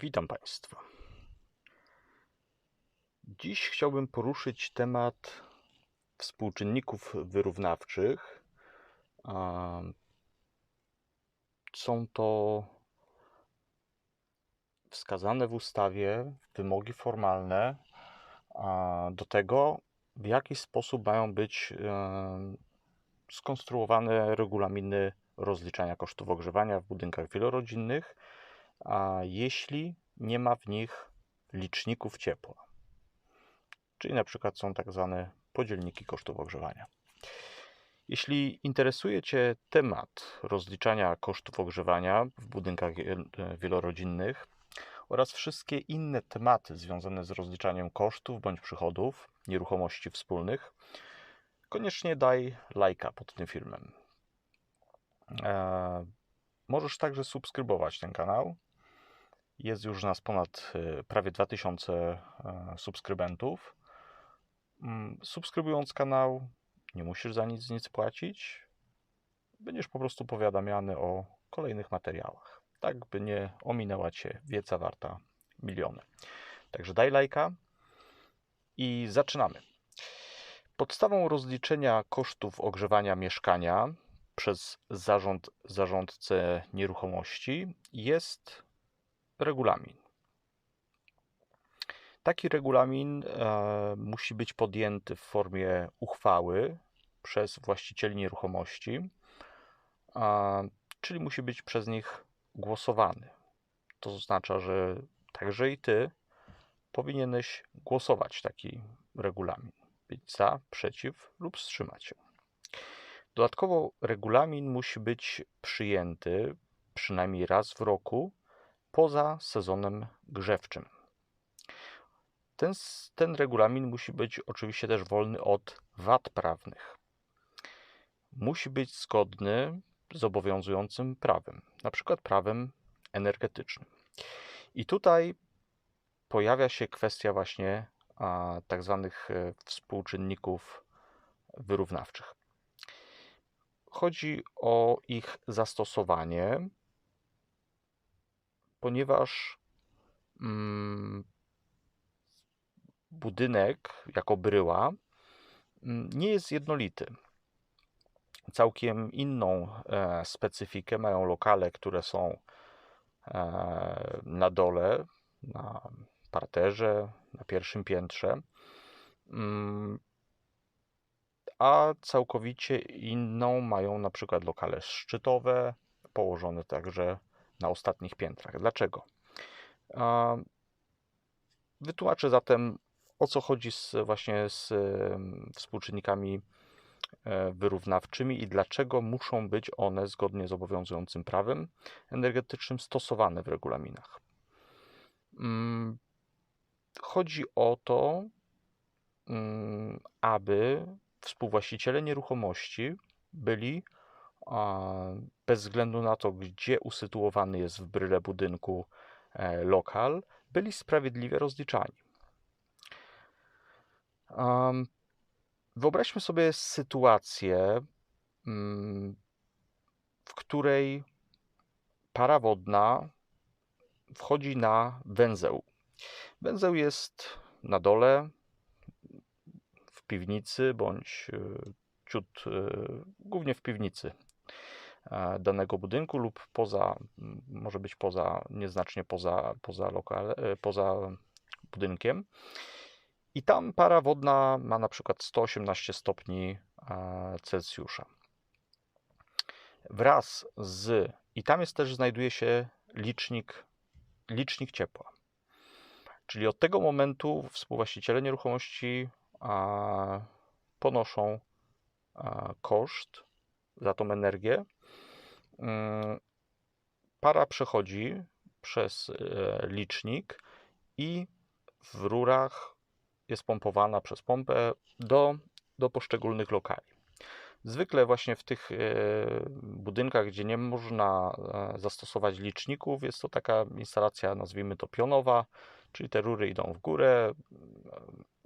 Witam Państwa. Dziś chciałbym poruszyć temat współczynników wyrównawczych. Są to wskazane w ustawie wymogi formalne do tego, w jaki sposób mają być e, skonstruowane regulaminy rozliczania kosztów ogrzewania w budynkach wielorodzinnych, a jeśli nie ma w nich liczników ciepła. Czyli na przykład są tak zwane podzielniki kosztów ogrzewania. Jeśli interesuje Cię temat rozliczania kosztów ogrzewania w budynkach wielorodzinnych oraz wszystkie inne tematy związane z rozliczaniem kosztów bądź przychodów nieruchomości wspólnych, koniecznie daj lajka pod tym filmem. Eee, możesz także subskrybować ten kanał. Jest już nas ponad e, prawie 2000 e, subskrybentów. Mm, subskrybując kanał, nie musisz za nic nic płacić. Będziesz po prostu powiadamiany o kolejnych materiałach. Tak, by nie ominęła Cię wiedza warta miliony. Także daj lajka i zaczynamy. Podstawą rozliczenia kosztów ogrzewania mieszkania przez zarząd, zarządcę nieruchomości jest regulamin. Taki regulamin e, musi być podjęty w formie uchwały przez właścicieli nieruchomości, czyli musi być przez nich głosowany. To oznacza, że także i ty powinieneś głosować taki regulamin. Być za, przeciw lub wstrzymać się. Dodatkowo regulamin musi być przyjęty przynajmniej raz w roku poza sezonem grzewczym. Ten, ten regulamin musi być oczywiście też wolny od wad prawnych. Musi być zgodny z obowiązującym prawem, na przykład prawem energetycznym. I tutaj pojawia się kwestia właśnie tak zwanych e, współczynników wyrównawczych. Chodzi o ich zastosowanie, ponieważ mm, budynek jako bryła mm, nie jest jednolity. Całkiem inną e, specyfikę mają lokale, które są e, na dole, na parterze, na pierwszym piętrze, mm, a całkowicie inną mają na przykład lokale szczytowe, położone także na ostatnich piętrach. Dlaczego? Wytłumaczę zatem, o co chodzi z, właśnie z współczynnikami e, wyrównawczymi i dlaczego muszą być one zgodnie z obowiązującym prawem energetycznym stosowane w regulaminach. Mm, chodzi o to, mm, aby współwłaściciele nieruchomości byli bez względu na to, gdzie usytuowany jest w bryle budynku e, lokal, byli sprawiedliwie rozliczani. Wyobraźmy sobie sytuację, mm, w której para wodna wchodzi na węzeł. Węzeł jest na dole, w piwnicy bądź e, ciut, e, głównie w piwnicy danego budynku lub poza, może być poza, nieznacznie poza, poza, lokal, e, poza budynkiem. I tam para wodna ma na przykład 118 stopni e, Celsjusza. Wraz z, i tam jest też, znajduje się licznik, licznik ciepła. Czyli od tego momentu współwłaściciele nieruchomości ponoszą koszt za tą energię para przechodzi przez e, licznik i w rurach jest pompowana przez pompę do, do poszczególnych lokali. Zwykle właśnie w tych e, budynkach, gdzie nie można zastosować liczników, jest to taka instalacja, nazwijmy to pionowa, czyli te rury idą w górę.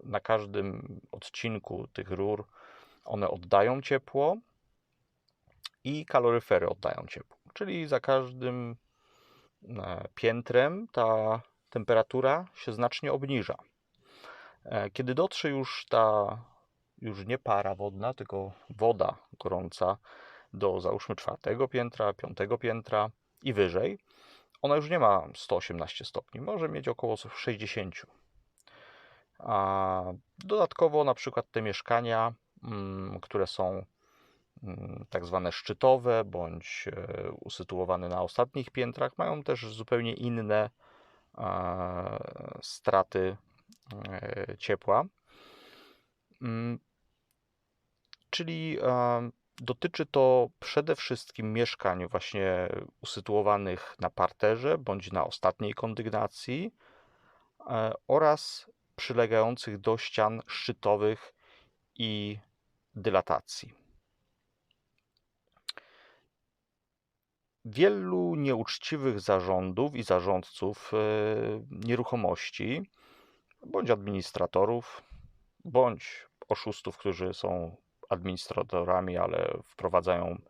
Na każdym odcinku tych rur one oddają ciepło i kaloryfery oddają ciepło. Czyli za każdym e, piętrem ta temperatura się znacznie obniża. E, kiedy dotrze już ta, już nie para wodna, tylko woda gorąca do załóżmy czwartego piętra, piątego piętra i wyżej, ona już nie ma 118 stopni, może mieć około 60. A dodatkowo na przykład te mieszkania, mm, które są tak zwane szczytowe bądź e, usytuowane na ostatnich piętrach, mają też zupełnie inne straty e, ciepła. Mm, czyli dotyczy to przede wszystkim mieszkań właśnie usytuowanych na parterze bądź na ostatniej kondygnacji e, oraz przylegających do ścian szczytowych i dylatacji. Wielu nieuczciwych zarządów i zarządców e, nieruchomości, bądź administratorów, bądź oszustów, którzy są administratorami, ale wprowadzają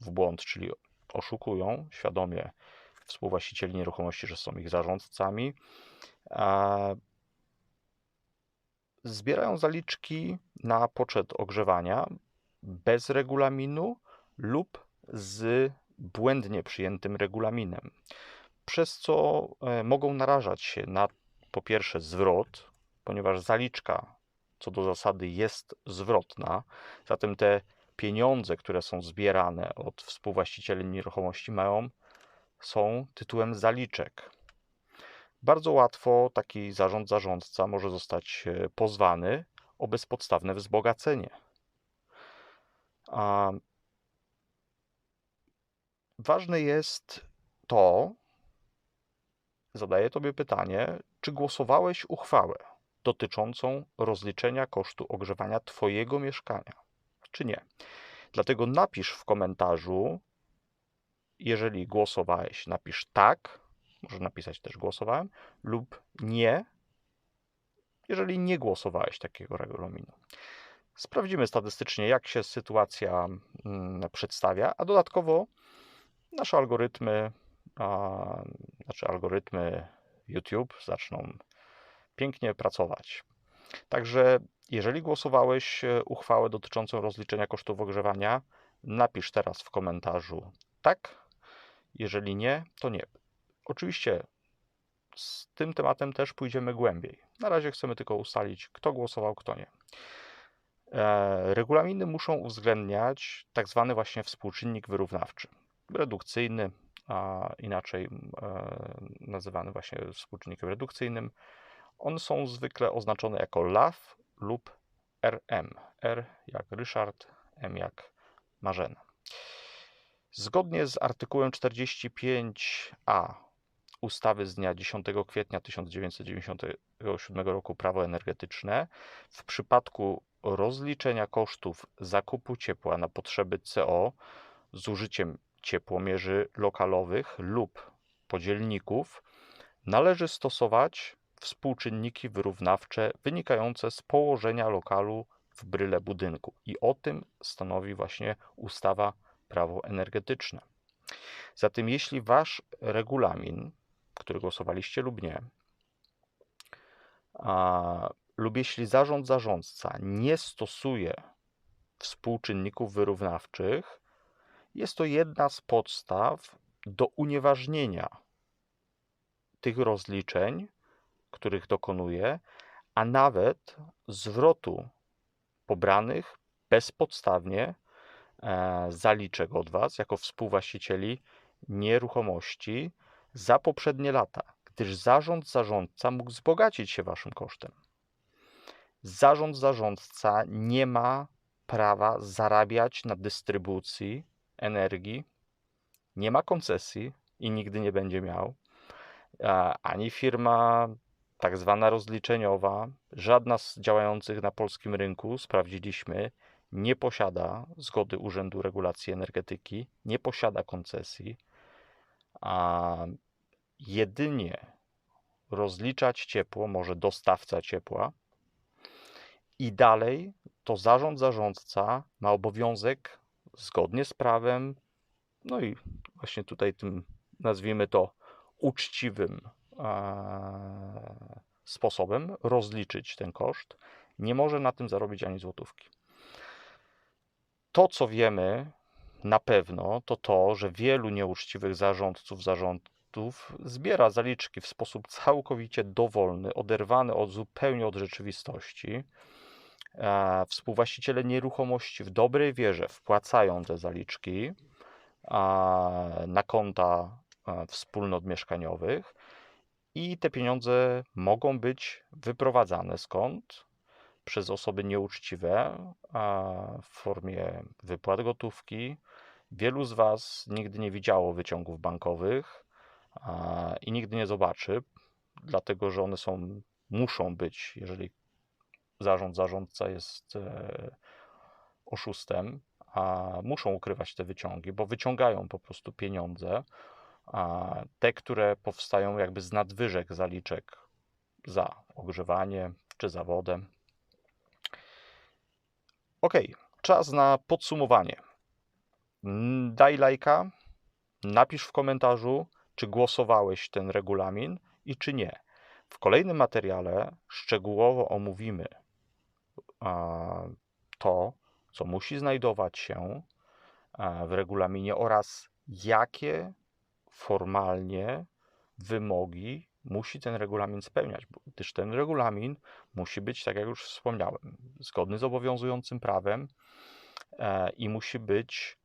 w błąd, czyli oszukują świadomie współwłaścicieli nieruchomości, że są ich zarządcami. Zbierają zaliczki na poczet ogrzewania bez regulaminu lub z błędnie przyjętym regulaminem, przez co e, mogą narażać się na po pierwsze zwrot, ponieważ zaliczka co do zasady jest zwrotna, zatem te pieniądze, które są zbierane od współwłaścicieli nieruchomości mają, są tytułem zaliczek. Bardzo łatwo taki zarząd, zarządca może zostać e, pozwany o bezpodstawne wzbogacenie. A ważne jest to, zadaję Tobie pytanie, czy głosowałeś uchwałę dotyczącą rozliczenia kosztu ogrzewania Twojego mieszkania, czy nie. Dlatego napisz w komentarzu, jeżeli głosowałeś, napisz tak, może napisać też głosowałem, lub nie, jeżeli nie głosowałeś takiego regulaminu. Sprawdzimy statystycznie, jak się sytuacja mm, przedstawia, a dodatkowo nasze algorytmy, a, znaczy algorytmy YouTube zaczną pięknie pracować. Także jeżeli głosowałeś e, uchwałę dotyczącą rozliczenia kosztów ogrzewania, napisz teraz w komentarzu tak. Jeżeli nie, to nie. Oczywiście z tym tematem też pójdziemy głębiej. Na razie chcemy tylko ustalić, kto głosował, kto nie. E, regulaminy muszą uwzględniać tak zwany właśnie współczynnik wyrównawczy, redukcyjny, a inaczej e, nazywany właśnie współczynnikiem redukcyjnym. One są zwykle oznaczone jako LAW lub RM. R jak Ryszard, M jak Marzena. Zgodnie z artykułem 45a ustawy z dnia 10 kwietnia 1997 roku Prawo energetyczne w przypadku rozliczenia kosztów zakupu ciepła na potrzeby CO z użyciem ciepłomierzy lokalowych lub podzielników należy stosować współczynniki wyrównawcze wynikające z położenia lokalu w bryle budynku. I o tym stanowi właśnie ustawa prawo energetyczne. Zatem, jeśli wasz regulamin, który głosowaliście lub nie, a, lub jeśli zarząd zarządca nie stosuje współczynników wyrównawczych, jest to jedna z podstaw do unieważnienia tych rozliczeń których dokonuje, a nawet zwrotu pobranych bezpodstawnie e, zaliczek od Was jako współwłaścicieli nieruchomości za poprzednie lata, gdyż zarząd zarządca mógł wzbogacić się Waszym kosztem. Zarząd zarządca nie ma prawa zarabiać na dystrybucji energii, nie ma koncesji i nigdy nie będzie miał. Ani firma tak zwana rozliczeniowa, żadna z działających na polskim rynku, sprawdziliśmy, nie posiada zgody Urzędu Regulacji Energetyki, nie posiada koncesji, a jedynie rozliczać ciepło może dostawca ciepła i dalej to zarząd zarządca ma obowiązek zgodnie z prawem, no i właśnie tutaj tym nazwijmy to uczciwym e, sposobem rozliczyć ten koszt, nie może na tym zarobić ani złotówki. To, co wiemy na pewno, to to, że wielu nieuczciwych zarządców, zarządów zbiera zaliczki w sposób całkowicie dowolny, oderwany od, zupełnie od rzeczywistości. Współwłaściciele nieruchomości w dobrej wierze wpłacają te zaliczki na konta wspólnot mieszkaniowych i te pieniądze mogą być wyprowadzane skąd przez osoby nieuczciwe w formie wypłat gotówki. Wielu z Was nigdy nie widziało wyciągów bankowych i nigdy nie zobaczy, dlatego że one są, muszą być, jeżeli zarząd, zarządca jest e, oszustem, a muszą ukrywać te wyciągi, bo wyciągają po prostu pieniądze, a te, które powstają jakby z nadwyżek zaliczek za ogrzewanie czy za wodę. Ok, czas na podsumowanie. Daj lajka, napisz w komentarzu, czy głosowałeś ten regulamin i czy nie. W kolejnym materiale szczegółowo omówimy to, co musi znajdować się w regulaminie oraz jakie formalnie wymogi musi ten regulamin spełniać, gdyż ten regulamin musi być, tak jak już wspomniałem, zgodny z obowiązującym prawem e, i musi być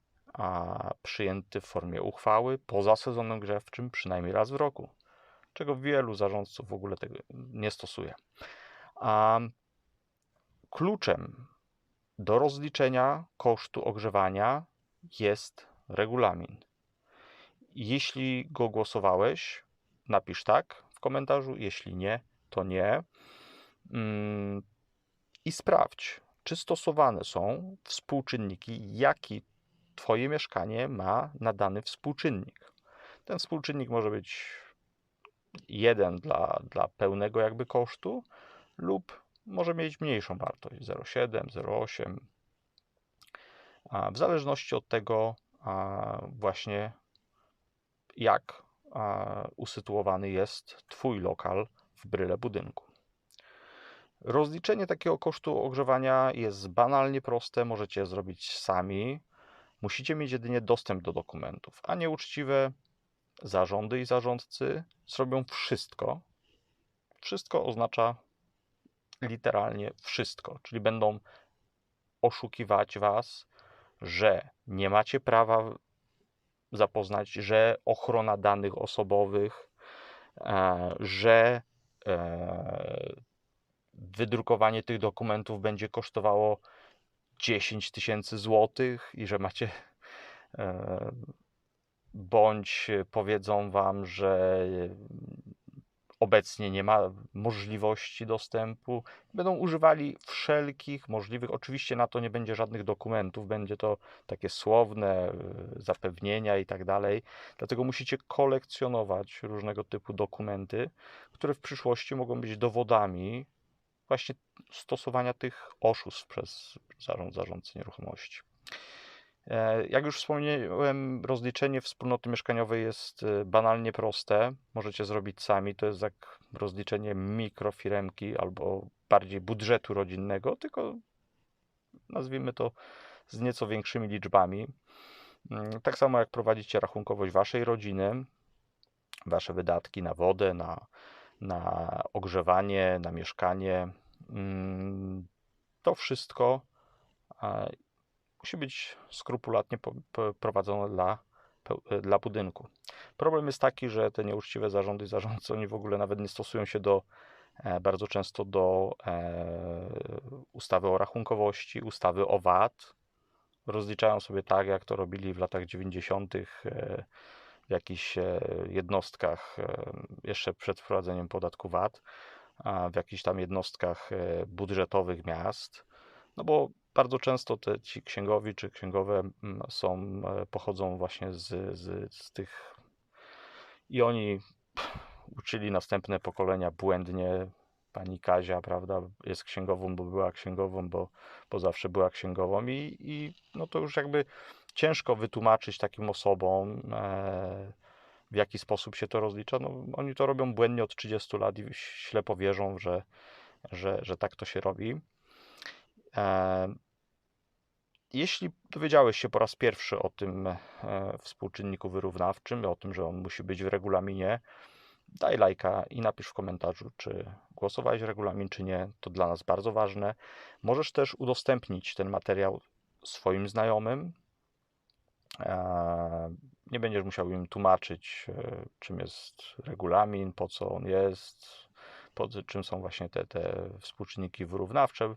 przyjęty w formie uchwały poza sezonem grzewczym przynajmniej raz w roku, czego wielu zarządców w ogóle tego nie stosuje. Kluczem do rozliczenia kosztu ogrzewania jest regulamin. Jeśli go głosowałeś, napisz tak w komentarzu, jeśli nie, to nie. Mm, I sprawdź, czy stosowane są współczynniki, jaki Twoje mieszkanie ma na dany współczynnik. Ten współczynnik może być jeden dla, dla pełnego jakby kosztu lub może mieć mniejszą wartość 0,7, 0,8. W zależności od tego właśnie jak usytuowany jest Twój lokal w bryle budynku. Rozliczenie takiego kosztu ogrzewania jest banalnie proste, możecie zrobić sami. Musicie mieć jedynie dostęp do dokumentów, a nieuczciwe zarządy i zarządcy zrobią wszystko. Wszystko oznacza literalnie wszystko, czyli będą oszukiwać was, że nie macie prawa zapoznać, że ochrona danych osobowych, e, że e, wydrukowanie tych dokumentów będzie kosztowało 10 tysięcy złotych i że macie e, bądź powiedzą wam, że obecnie nie ma możliwości dostępu. Będą używali wszelkich możliwych, oczywiście na to nie będzie żadnych dokumentów, będzie to takie słowne y, zapewnienia i tak dalej. Dlatego musicie kolekcjonować różnego typu dokumenty, które w przyszłości mogą być dowodami właśnie stosowania tych oszustw przez zarząd nieruchomości. E, jak już wspomniałem, rozliczenie wspólnoty mieszkaniowej jest e, banalnie proste. Możecie zrobić sami. To jest jak rozliczenie mikrofiremki albo bardziej budżetu rodzinnego, tylko nazwijmy to z nieco większymi liczbami. Mm, tak samo jak prowadzicie rachunkowość waszej rodziny, wasze wydatki na wodę, na, na ogrzewanie, na mieszkanie. Mm, to wszystko musi być skrupulatnie prowadzone dla, dla budynku. Problem jest taki, że te nieuczciwe zarządy i zarządcy, oni w ogóle nawet nie stosują się do e, bardzo często do e, ustawy o rachunkowości, ustawy o VAT. Rozliczają sobie tak, jak to robili w latach 90. E, w jakichś jednostkach, jeszcze przed wprowadzeniem podatku VAT, w jakichś tam jednostkach budżetowych miast. No bo bardzo często te ci księgowi czy księgowe mm, są, e, pochodzą właśnie z, z, z tych i oni uczyli następne pokolenia błędnie. Pani Kazia, prawda, jest księgową, bo była księgową, bo, bo zawsze była księgową i, i no to już jakby ciężko wytłumaczyć takim osobom, e, w jaki sposób się to rozlicza. No, oni to robią błędnie od 30 lat i ślepo wierzą, że, że, że tak to się robi. Jeśli dowiedziałeś się po raz pierwszy o tym e, współczynniku wyrównawczym, o tym, że on musi być w regulaminie, daj lajka i napisz w komentarzu, czy głosowałeś regulamin, czy nie. To dla nas bardzo ważne. Możesz też udostępnić ten materiał swoim znajomym. Nie będziesz musiał im tłumaczyć, e, czym jest regulamin, po co on jest, po czym są właśnie te, te współczynniki wyrównawcze.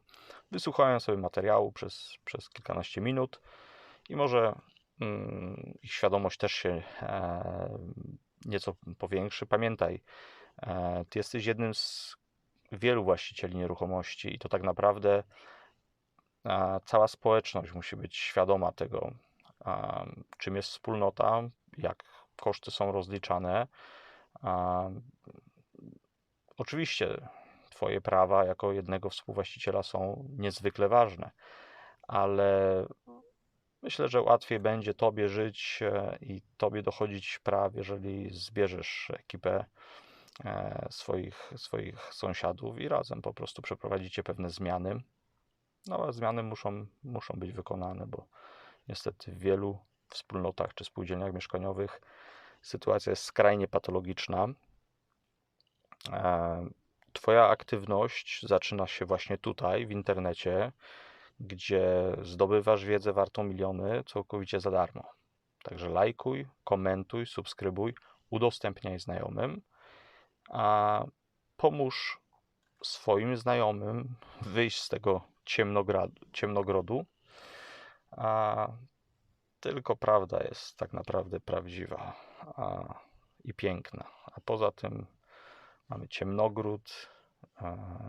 Wysłuchają sobie materiału przez, przez kilkanaście minut i może mm, ich świadomość też się e, nieco powiększy. Pamiętaj, e, ty jesteś jednym z wielu właścicieli nieruchomości i to tak naprawdę e, cała społeczność musi być świadoma tego, e, czym jest wspólnota, jak koszty są rozliczane. Oczywiście Twoje prawa jako jednego współwłaściciela są niezwykle ważne, ale myślę, że łatwiej będzie Tobie żyć i Tobie dochodzić praw, jeżeli zbierzesz ekipę E, swoich, swoich sąsiadów i razem po prostu przeprowadzicie pewne zmiany. No a zmiany muszą, muszą być wykonane, bo niestety w wielu wspólnotach czy spółdzielniach mieszkaniowych sytuacja jest skrajnie patologiczna. E, twoja aktywność zaczyna się właśnie tutaj, w internecie, gdzie zdobywasz wiedzę wartą miliony całkowicie za darmo. Także lajkuj, komentuj, subskrybuj, udostępniaj znajomym a pomóż swoim znajomym wyjść z tego ciemnogrodu, a tylko prawda jest tak naprawdę prawdziwa a, i piękna. A poza tym mamy ciemnogród,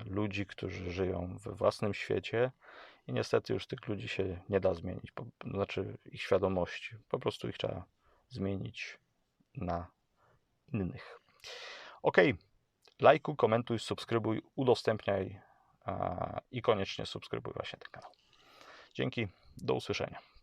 ludzi, którzy żyją we własnym świecie i niestety już tych ludzi się nie da zmienić, znaczy ich świadomości. Po prostu ich trzeba zmienić na innych. Ok, lajkuj, komentuj, subskrybuj, udostępniaj i koniecznie subskrybuj właśnie ten kanał. Dzięki, do usłyszenia.